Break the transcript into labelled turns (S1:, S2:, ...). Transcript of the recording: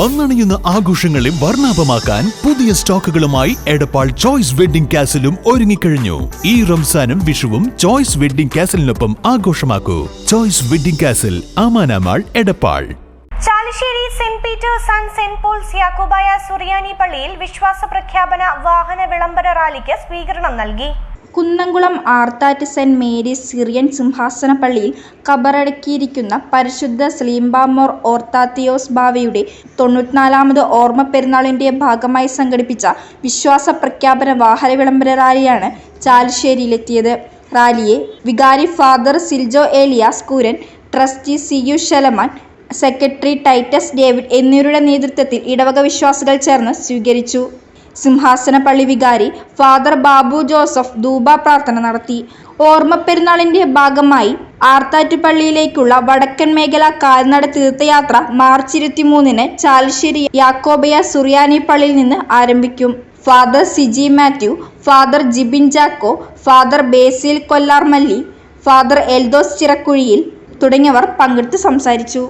S1: വന്നണിയുന്ന ആഘോഷങ്ങളെ വർണാഭമാക്കാൻ പുതിയ സ്റ്റോക്കുകളുമായി എടപ്പാൾ ചോയ്സ് വെഡിംഗ് കാസിലും ഒരുങ്ങിക്കഴിഞ്ഞു. ഈ റംസാനും വിഷുവും ചോയ്സ് വെഡിംഗ് കാസിലിനൊപ്പം ആഘോഷമാക്കൂ. Choice wedding castle ആമാനാമാൾ Edappal.
S2: Chalissery Saint Peter's and Saint Paul's Yakobaya Suriyani പള്ളിയിൽ വിശ്വാസ പ്രഖ്യാപന വാഹന വിളംബര റാലിക്ക് സ്വീകരണം നൽകി.
S3: Kunnamkulam Arthat Saint Mary's Syrian സിംഹാസന പള്ളിയിൽ കബറടക്കിയിരിക്കുന്ന പരിശുദ്ധ സ്ലീംബാമോർ ഓർത്താത്തിയോസ് ബാവയുടെ തൊണ്ണൂറ്റിനാലാമത് ഓർമ്മ പെരുന്നാളിന്റെ ഭാഗമായി സംഘടിപ്പിച്ച വിശ്വാസ പ്രഖ്യാപന വാഹന വിളംബര റാലിയാണ് ചാലിശ്ശേരിയിലെത്തിയത്. റാലിയെ വികാരി father Siljo Elias Kooran trustee C U Shalaman secretary Titus David എന്നിവരുടെ നേതൃത്വത്തിൽ ഇടവക വിശ്വാസികൾ ചേർന്ന് സ്വീകരിച്ചു. സിംഹാസന പള്ളി വികാരി ഫാദർ ബാബു ജോസഫ് ധൂപ പ്രാർത്ഥന നടത്തി. ഓർമ്മ പെരുന്നാളിന്റെ ഭാഗമായി ആർത്താറ്റുപള്ളിയിലേക്കുള്ള വടക്കൻ മേഖല കാൽനട തീർത്ഥയാത്ര മാർച്ച് ഇരുപത്തിമൂന്നിന് ചാലിശ്ശേരി യാക്കോബയ സുറിയാനി പള്ളിയിൽ നിന്ന് ആരംഭിക്കും. Father Siji Mathew father Jibin Jacko father Basil Kollarmalli father Eldos Chirakkuzhiyil തുടങ്ങിയവർ പങ്കെടുത്ത് സംസാരിച്ചു.